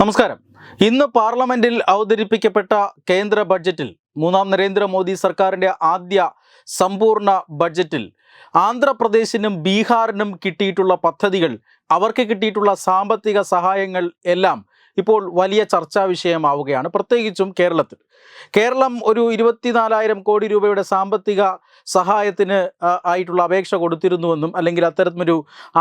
നമസ്കാരം ഇന്ന് പാർലമെന്റിൽ അവതരിപ്പിക്കപ്പെട്ട കേന്ദ്ര ബഡ്ജറ്റിൽ മൂന്നാം നരേന്ദ്രമോദി സർക്കാരിൻ്റെ ആദ്യ സമ്പൂർണ്ണ ബഡ്ജറ്റിൽ ആന്ധ്രാപ്രദേശിനും ബീഹാറിനും കിട്ടിയിട്ടുള്ള പദ്ധതികൾ അവർക്ക് കിട്ടിയിട്ടുള്ള സാമ്പത്തിക സഹായങ്ങൾ എല്ലാം ഇപ്പോൾ വലിയ ചർച്ചാ വിഷയമാവുകയാണ് പ്രത്യേകിച്ചും കേരളത്തിൽ കേരളം ഒരു ഇരുപത്തിനാലായിരം കോടി രൂപയുടെ സാമ്പത്തിക സഹായത്തിന് ആയിട്ടുള്ള അപേക്ഷ കൊടുത്തിരുന്നുവെന്നും അല്ലെങ്കിൽ അത്തരമൊരു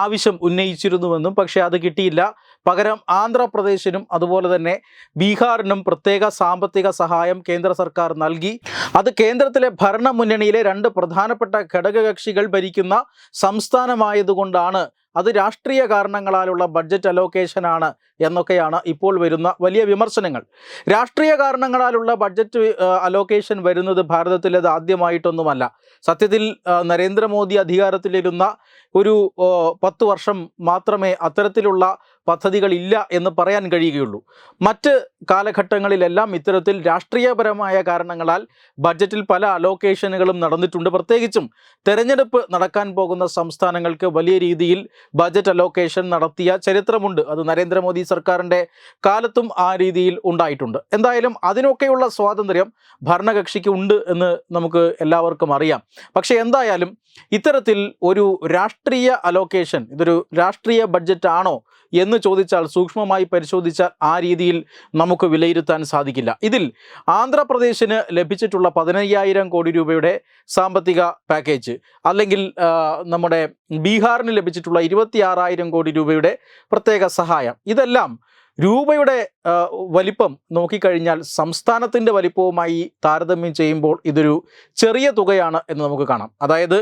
ആവശ്യം ഉന്നയിച്ചിരുന്നുവെന്നും പക്ഷേ അത് കിട്ടിയില്ല പകരം ആന്ധ്രാപ്രദേശിനും അതുപോലെ തന്നെ ബീഹാറിനും പ്രത്യേക സാമ്പത്തിക സഹായം കേന്ദ്ര സർക്കാർ നൽകി അത് കേന്ദ്രത്തിലെ ഭരണ മുന്നണിയിലെ രണ്ട് പ്രധാനപ്പെട്ട ഘടകകക്ഷികൾ ഭരിക്കുന്ന സംസ്ഥാനമായതുകൊണ്ടാണ് അത് രാഷ്ട്രീയ കാരണങ്ങളാലുള്ള ബഡ്ജറ്റ് അലോക്കേഷനാണ് എന്നൊക്കെയാണ് ഇപ്പോൾ വരുന്ന വലിയ വിമർശനങ്ങൾ രാഷ്ട്രീയ കാരണങ്ങളാലുള്ള ബഡ്ജറ്റ് അലോക്കേഷൻ വരുന്നത് അത് ആദ്യമായിട്ടൊന്നുമല്ല സത്യത്തിൽ നരേന്ദ്രമോദി അധികാരത്തിലിരുന്ന ഒരു പത്ത് വർഷം മാത്രമേ അത്തരത്തിലുള്ള പദ്ധതികളില്ല എന്ന് പറയാൻ കഴിയുകയുള്ളൂ മറ്റ് കാലഘട്ടങ്ങളിലെല്ലാം ഇത്തരത്തിൽ രാഷ്ട്രീയപരമായ കാരണങ്ങളാൽ ബഡ്ജറ്റിൽ പല അലോക്കേഷനുകളും നടന്നിട്ടുണ്ട് പ്രത്യേകിച്ചും തെരഞ്ഞെടുപ്പ് നടക്കാൻ പോകുന്ന സംസ്ഥാനങ്ങൾക്ക് വലിയ രീതിയിൽ ബഡ്ജറ്റ് അലോക്കേഷൻ നടത്തിയ ചരിത്രമുണ്ട് അത് നരേന്ദ്രമോദി സർക്കാരിൻ്റെ കാലത്തും ആ രീതിയിൽ ഉണ്ടായിട്ടുണ്ട് എന്തായാലും അതിനൊക്കെയുള്ള സ്വാതന്ത്ര്യം ഭരണകക്ഷിക്ക് ഉണ്ട് എന്ന് നമുക്ക് എല്ലാവർക്കും അറിയാം പക്ഷേ എന്തായാലും ഇത്തരത്തിൽ ഒരു രാഷ്ട്രീയ അലോക്കേഷൻ ഇതൊരു രാഷ്ട്രീയ ബഡ്ജറ്റ് ആണോ എന്ന് ചോദിച്ചാൽ സൂക്ഷ്മമായി പരിശോധിച്ചാൽ ആ രീതിയിൽ നമുക്ക് നമുക്ക് വിലയിരുത്താൻ സാധിക്കില്ല ഇതിൽ ആന്ധ്രാപ്രദേശിന് ലഭിച്ചിട്ടുള്ള പതിനയ്യായിരം കോടി രൂപയുടെ സാമ്പത്തിക പാക്കേജ് അല്ലെങ്കിൽ നമ്മുടെ ബീഹാറിന് ലഭിച്ചിട്ടുള്ള ഇരുപത്തി കോടി രൂപയുടെ പ്രത്യേക സഹായം ഇതെല്ലാം രൂപയുടെ വലിപ്പം നോക്കിക്കഴിഞ്ഞാൽ സംസ്ഥാനത്തിൻ്റെ വലിപ്പവുമായി താരതമ്യം ചെയ്യുമ്പോൾ ഇതൊരു ചെറിയ തുകയാണ് എന്ന് നമുക്ക് കാണാം അതായത്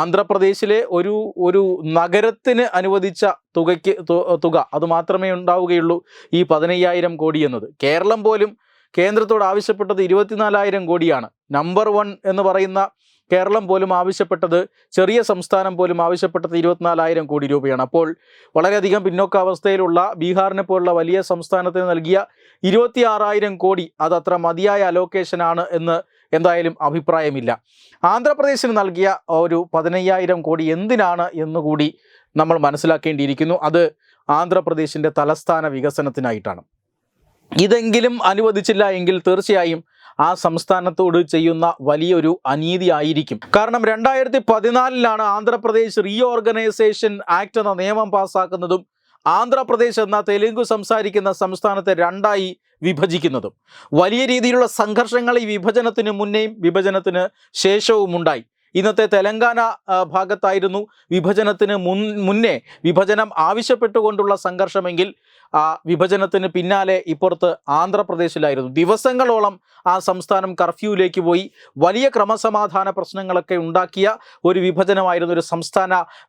ആന്ധ്രാപ്രദേശിലെ ഒരു ഒരു നഗരത്തിന് അനുവദിച്ച തുകയ്ക്ക് തുക അതുമാത്രമേ ഉണ്ടാവുകയുള്ളൂ ഈ പതിനയ്യായിരം കോടി എന്നത് കേരളം പോലും കേന്ദ്രത്തോട് ആവശ്യപ്പെട്ടത് ഇരുപത്തിനാലായിരം കോടിയാണ് നമ്പർ വൺ എന്ന് പറയുന്ന കേരളം പോലും ആവശ്യപ്പെട്ടത് ചെറിയ സംസ്ഥാനം പോലും ആവശ്യപ്പെട്ടത് ഇരുപത്തിനാലായിരം കോടി രൂപയാണ് അപ്പോൾ വളരെയധികം പിന്നോക്കാവസ്ഥയിലുള്ള ബീഹാറിനെ പോലുള്ള വലിയ സംസ്ഥാനത്തിന് നൽകിയ ഇരുപത്തിയാറായിരം കോടി അതത്ര മതിയായ അലോക്കേഷനാണ് എന്ന് എന്തായാലും അഭിപ്രായമില്ല ആന്ധ്രാപ്രദേശിന് നൽകിയ ഒരു പതിനയ്യായിരം കോടി എന്തിനാണ് എന്നുകൂടി നമ്മൾ മനസ്സിലാക്കേണ്ടിയിരിക്കുന്നു അത് ആന്ധ്രാപ്രദേശിൻ്റെ തലസ്ഥാന വികസനത്തിനായിട്ടാണ് ഇതെങ്കിലും അനുവദിച്ചില്ല എങ്കിൽ തീർച്ചയായും ആ സംസ്ഥാനത്തോട് ചെയ്യുന്ന വലിയൊരു അനീതി ആയിരിക്കും കാരണം രണ്ടായിരത്തി പതിനാലിലാണ് ആന്ധ്രാപ്രദേശ് റീഓർഗനൈസേഷൻ ആക്ട് എന്ന നിയമം പാസ്സാക്കുന്നതും ആന്ധ്രാപ്രദേശ് എന്ന തെലുങ്ക് സംസാരിക്കുന്ന സംസ്ഥാനത്തെ രണ്ടായി വിഭജിക്കുന്നതും വലിയ രീതിയിലുള്ള സംഘർഷങ്ങൾ ഈ വിഭജനത്തിന് മുന്നേയും വിഭജനത്തിന് ശേഷവും ഉണ്ടായി ഇന്നത്തെ തെലങ്കാന ഭാഗത്തായിരുന്നു വിഭജനത്തിന് മുൻ മുന്നേ വിഭജനം ആവശ്യപ്പെട്ടുകൊണ്ടുള്ള സംഘർഷമെങ്കിൽ ആ വിഭജനത്തിന് പിന്നാലെ ഇപ്പുറത്ത് ആന്ധ്രാപ്രദേശിലായിരുന്നു ദിവസങ്ങളോളം ആ സംസ്ഥാനം കർഫ്യൂവിലേക്ക് പോയി വലിയ ക്രമസമാധാന പ്രശ്നങ്ങളൊക്കെ ഉണ്ടാക്കിയ ഒരു വിഭജനമായിരുന്നു ഒരു സംസ്ഥാന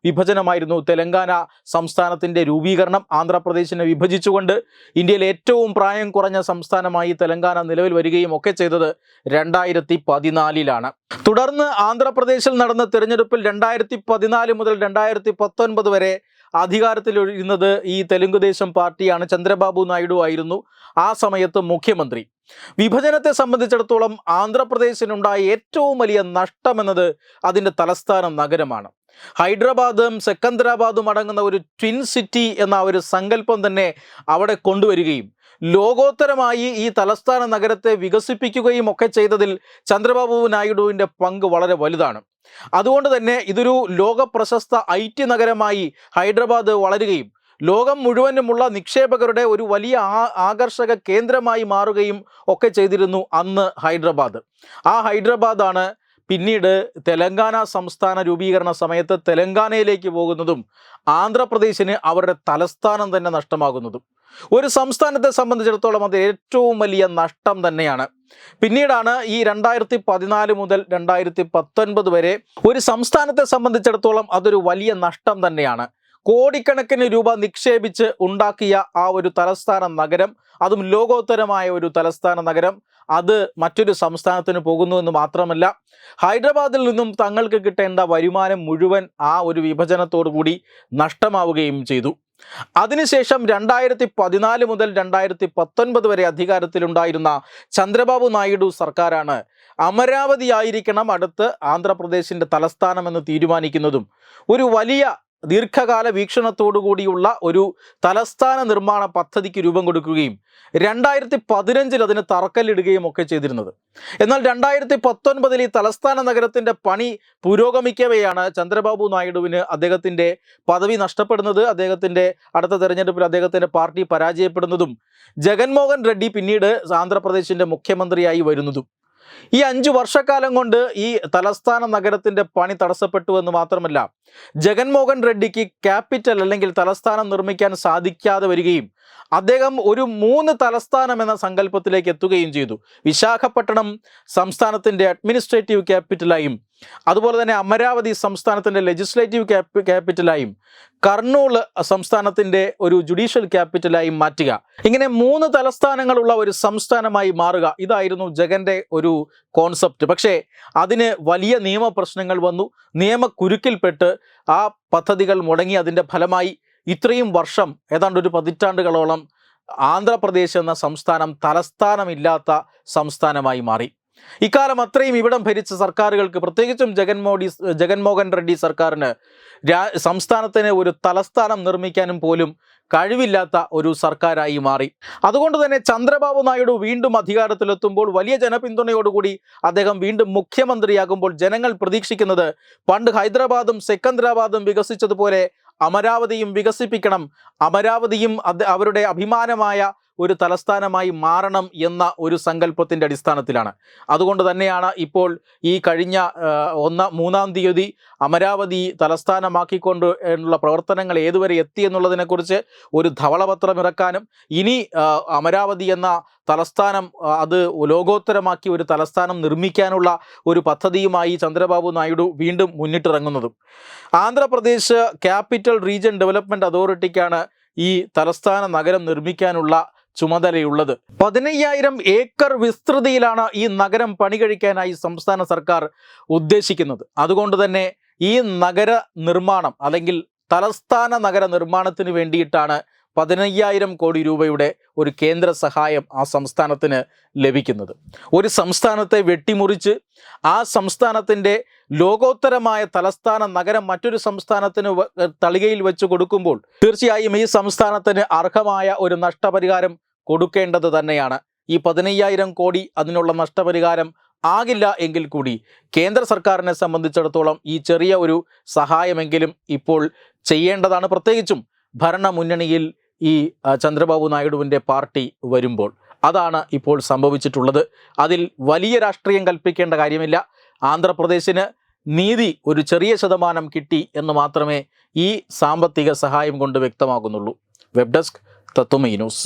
വിഭജനമായിരുന്നു തെലങ്കാന സംസ്ഥാനത്തിൻ്റെ രൂപീകരണം ആന്ധ്രാപ്രദേശിനെ വിഭജിച്ചുകൊണ്ട് ഇന്ത്യയിൽ ഏറ്റവും പ്രായം കുറഞ്ഞ സംസ്ഥാനമായി തെലങ്കാന നിലവിൽ വരികയും ഒക്കെ ചെയ്തത് രണ്ടായിരത്തി പതിനാലിലാണ് തുടർന്ന് ആന്ധ്രാപ്രദേശ് ഉത്തർപ്രദേശിൽ നടന്ന തെരഞ്ഞെടുപ്പിൽ രണ്ടായിരത്തി പതിനാല് മുതൽ രണ്ടായിരത്തി പത്തൊൻപത് വരെ അധികാരത്തിലിരുന്നത് ഈ തെലുങ്കുദേശം പാർട്ടിയാണ് ചന്ദ്രബാബു നായിഡു ആയിരുന്നു ആ സമയത്ത് മുഖ്യമന്ത്രി വിഭജനത്തെ സംബന്ധിച്ചിടത്തോളം ആന്ധ്രാപ്രദേശിനുണ്ടായ ഏറ്റവും വലിയ നഷ്ടമെന്നത് അതിൻ്റെ തലസ്ഥാന നഗരമാണ് ഹൈദരാബാദും സെക്കന്ദരാബാദും അടങ്ങുന്ന ഒരു ട്വിൻ സിറ്റി എന്ന ഒരു സങ്കല്പം തന്നെ അവിടെ കൊണ്ടുവരികയും ലോകോത്തരമായി ഈ തലസ്ഥാന നഗരത്തെ വികസിപ്പിക്കുകയും ഒക്കെ ചെയ്തതിൽ ചന്ദ്രബാബു നായിഡുവിൻ്റെ പങ്ക് വളരെ വലുതാണ് അതുകൊണ്ട് തന്നെ ഇതൊരു ലോക പ്രശസ്ത ഐ ടി നഗരമായി ഹൈദരാബാദ് വളരുകയും ലോകം മുഴുവനുമുള്ള നിക്ഷേപകരുടെ ഒരു വലിയ ആകർഷക കേന്ദ്രമായി മാറുകയും ഒക്കെ ചെയ്തിരുന്നു അന്ന് ഹൈദരാബാദ് ആ ഹൈദരാബാദാണ് പിന്നീട് തെലങ്കാന സംസ്ഥാന രൂപീകരണ സമയത്ത് തെലങ്കാനയിലേക്ക് പോകുന്നതും ആന്ധ്രാപ്രദേശിന് അവരുടെ തലസ്ഥാനം തന്നെ നഷ്ടമാകുന്നതും ഒരു സംസ്ഥാനത്തെ സംബന്ധിച്ചിടത്തോളം അത് ഏറ്റവും വലിയ നഷ്ടം തന്നെയാണ് പിന്നീടാണ് ഈ രണ്ടായിരത്തി പതിനാല് മുതൽ രണ്ടായിരത്തി പത്തൊൻപത് വരെ ഒരു സംസ്ഥാനത്തെ സംബന്ധിച്ചിടത്തോളം അതൊരു വലിയ നഷ്ടം തന്നെയാണ് കോടിക്കണക്കിന് രൂപ നിക്ഷേപിച്ച് ഉണ്ടാക്കിയ ആ ഒരു തലസ്ഥാന നഗരം അതും ലോകോത്തരമായ ഒരു തലസ്ഥാന നഗരം അത് മറ്റൊരു സംസ്ഥാനത്തിന് പോകുന്നു എന്ന് മാത്രമല്ല ഹൈദരാബാദിൽ നിന്നും തങ്ങൾക്ക് കിട്ടേണ്ട വരുമാനം മുഴുവൻ ആ ഒരു വിഭജനത്തോടു കൂടി നഷ്ടമാവുകയും ചെയ്തു അതിനുശേഷം രണ്ടായിരത്തി പതിനാല് മുതൽ രണ്ടായിരത്തി പത്തൊൻപത് വരെ അധികാരത്തിലുണ്ടായിരുന്ന ചന്ദ്രബാബു നായിഡു സർക്കാരാണ് അമരാവതിയായിരിക്കണം അടുത്ത് ആന്ധ്രാപ്രദേശിൻ്റെ തലസ്ഥാനമെന്ന് തീരുമാനിക്കുന്നതും ഒരു വലിയ ദീർഘകാല വീക്ഷണത്തോടുകൂടിയുള്ള ഒരു തലസ്ഥാന നിർമ്മാണ പദ്ധതിക്ക് രൂപം കൊടുക്കുകയും രണ്ടായിരത്തി പതിനഞ്ചിൽ അതിന് തറക്കല്ലിടുകയും ഒക്കെ ചെയ്തിരുന്നത് എന്നാൽ രണ്ടായിരത്തി പത്തൊൻപതിൽ ഈ തലസ്ഥാന നഗരത്തിൻ്റെ പണി പുരോഗമിക്കവെയാണ് ചന്ദ്രബാബു നായിഡുവിന് അദ്ദേഹത്തിൻ്റെ പദവി നഷ്ടപ്പെടുന്നത് അദ്ദേഹത്തിൻ്റെ അടുത്ത തെരഞ്ഞെടുപ്പിൽ അദ്ദേഹത്തിൻ്റെ പാർട്ടി പരാജയപ്പെടുന്നതും ജഗൻമോഹൻ റെഡ്ഡി പിന്നീട് ആന്ധ്രാപ്രദേശിൻ്റെ മുഖ്യമന്ത്രിയായി വരുന്നതും ഈ അഞ്ചു വർഷക്കാലം കൊണ്ട് ഈ തലസ്ഥാന നഗരത്തിന്റെ പണി തടസ്സപ്പെട്ടു എന്ന് മാത്രമല്ല ജഗൻമോഹൻ റെഡ്ഡിക്ക് ക്യാപിറ്റൽ അല്ലെങ്കിൽ തലസ്ഥാനം നിർമ്മിക്കാൻ സാധിക്കാതെ വരികയും അദ്ദേഹം ഒരു മൂന്ന് തലസ്ഥാനം എന്ന സങ്കല്പത്തിലേക്ക് എത്തുകയും ചെയ്തു വിശാഖപട്ടണം സംസ്ഥാനത്തിന്റെ അഡ്മിനിസ്ട്രേറ്റീവ് ക്യാപിറ്റലായും അതുപോലെ തന്നെ അമരാവതി സംസ്ഥാനത്തിൻ്റെ ലെജിസ്ലേറ്റീവ് ക്യാപി ക്യാപിറ്റലായും കർണൂൾ സംസ്ഥാനത്തിൻ്റെ ഒരു ജുഡീഷ്യൽ ക്യാപിറ്റലായും മാറ്റുക ഇങ്ങനെ മൂന്ന് തലസ്ഥാനങ്ങളുള്ള ഒരു സംസ്ഥാനമായി മാറുക ഇതായിരുന്നു ജഗൻ്റെ ഒരു കോൺസെപ്റ്റ് പക്ഷേ അതിന് വലിയ നിയമ പ്രശ്നങ്ങൾ വന്നു നിയമക്കുരുക്കിൽപ്പെട്ട് ആ പദ്ധതികൾ മുടങ്ങി അതിൻ്റെ ഫലമായി ഇത്രയും വർഷം ഏതാണ്ട് ഒരു പതിറ്റാണ്ടുകളോളം ആന്ധ്രാപ്രദേശ് എന്ന സംസ്ഥാനം തലസ്ഥാനമില്ലാത്ത സംസ്ഥാനമായി മാറി ഇക്കാലം അത്രയും ഇവിടം ഭരിച്ച സർക്കാരുകൾക്ക് പ്രത്യേകിച്ചും ജഗൻമോഡി ജഗൻമോഹൻ റെഡ്ഡി സർക്കാരിന് സംസ്ഥാനത്തിന് ഒരു തലസ്ഥാനം നിർമ്മിക്കാനും പോലും കഴിവില്ലാത്ത ഒരു സർക്കാരായി മാറി അതുകൊണ്ട് തന്നെ ചന്ദ്രബാബു നായിഡു വീണ്ടും അധികാരത്തിലെത്തുമ്പോൾ വലിയ ജനപിന്തുണയോടുകൂടി അദ്ദേഹം വീണ്ടും മുഖ്യമന്ത്രിയാകുമ്പോൾ ജനങ്ങൾ പ്രതീക്ഷിക്കുന്നത് പണ്ട് ഹൈദരാബാദും സെക്കന്ദരാബാദും വികസിച്ചതുപോലെ അമരാവതിയും വികസിപ്പിക്കണം അമരാവതിയും അവരുടെ അഭിമാനമായ ഒരു തലസ്ഥാനമായി മാറണം എന്ന ഒരു സങ്കല്പത്തിൻ്റെ അടിസ്ഥാനത്തിലാണ് അതുകൊണ്ട് തന്നെയാണ് ഇപ്പോൾ ഈ കഴിഞ്ഞ ഒന്ന മൂന്നാം തീയതി അമരാവതി തലസ്ഥാനമാക്കിക്കൊണ്ട് ഉള്ള പ്രവർത്തനങ്ങൾ ഏതുവരെ എത്തി എന്നുള്ളതിനെക്കുറിച്ച് ഒരു ധവളപത്രം ഇറക്കാനും ഇനി അമരാവതി എന്ന തലസ്ഥാനം അത് ലോകോത്തരമാക്കി ഒരു തലസ്ഥാനം നിർമ്മിക്കാനുള്ള ഒരു പദ്ധതിയുമായി ചന്ദ്രബാബു നായിഡു വീണ്ടും മുന്നിട്ടിറങ്ങുന്നതും ആന്ധ്രാപ്രദേശ് ക്യാപിറ്റൽ റീജൻ ഡെവലപ്മെൻറ്റ് അതോറിറ്റിക്കാണ് ഈ തലസ്ഥാന നഗരം നിർമ്മിക്കാനുള്ള ചുമതലയുള്ളത് പതിനയ്യായിരം ഏക്കർ വിസ്തൃതിയിലാണ് ഈ നഗരം പണികഴിക്കാനായി സംസ്ഥാന സർക്കാർ ഉദ്ദേശിക്കുന്നത് അതുകൊണ്ട് തന്നെ ഈ നഗര നിർമ്മാണം അല്ലെങ്കിൽ തലസ്ഥാന നഗര നിർമ്മാണത്തിന് വേണ്ടിയിട്ടാണ് പതിനയ്യായിരം കോടി രൂപയുടെ ഒരു കേന്ദ്ര സഹായം ആ സംസ്ഥാനത്തിന് ലഭിക്കുന്നത് ഒരു സംസ്ഥാനത്തെ വെട്ടിമുറിച്ച് ആ സംസ്ഥാനത്തിൻ്റെ ലോകോത്തരമായ തലസ്ഥാന നഗരം മറ്റൊരു സംസ്ഥാനത്തിന് തളികയിൽ വെച്ച് കൊടുക്കുമ്പോൾ തീർച്ചയായും ഈ സംസ്ഥാനത്തിന് അർഹമായ ഒരു നഷ്ടപരിഹാരം കൊടുക്കേണ്ടത് തന്നെയാണ് ഈ പതിനയ്യായിരം കോടി അതിനുള്ള നഷ്ടപരിഹാരം ആകില്ല എങ്കിൽ കൂടി കേന്ദ്ര സർക്കാരിനെ സംബന്ധിച്ചിടത്തോളം ഈ ചെറിയ ഒരു സഹായമെങ്കിലും ഇപ്പോൾ ചെയ്യേണ്ടതാണ് പ്രത്യേകിച്ചും ഭരണമുന്നണിയിൽ ഈ ചന്ദ്രബാബു നായിഡുവിൻ്റെ പാർട്ടി വരുമ്പോൾ അതാണ് ഇപ്പോൾ സംഭവിച്ചിട്ടുള്ളത് അതിൽ വലിയ രാഷ്ട്രീയം കൽപ്പിക്കേണ്ട കാര്യമില്ല ആന്ധ്രാപ്രദേശിന് നീതി ഒരു ചെറിയ ശതമാനം കിട്ടി എന്ന് മാത്രമേ ഈ സാമ്പത്തിക സഹായം കൊണ്ട് വ്യക്തമാകുന്നുള്ളൂ web desk Tatwamayi news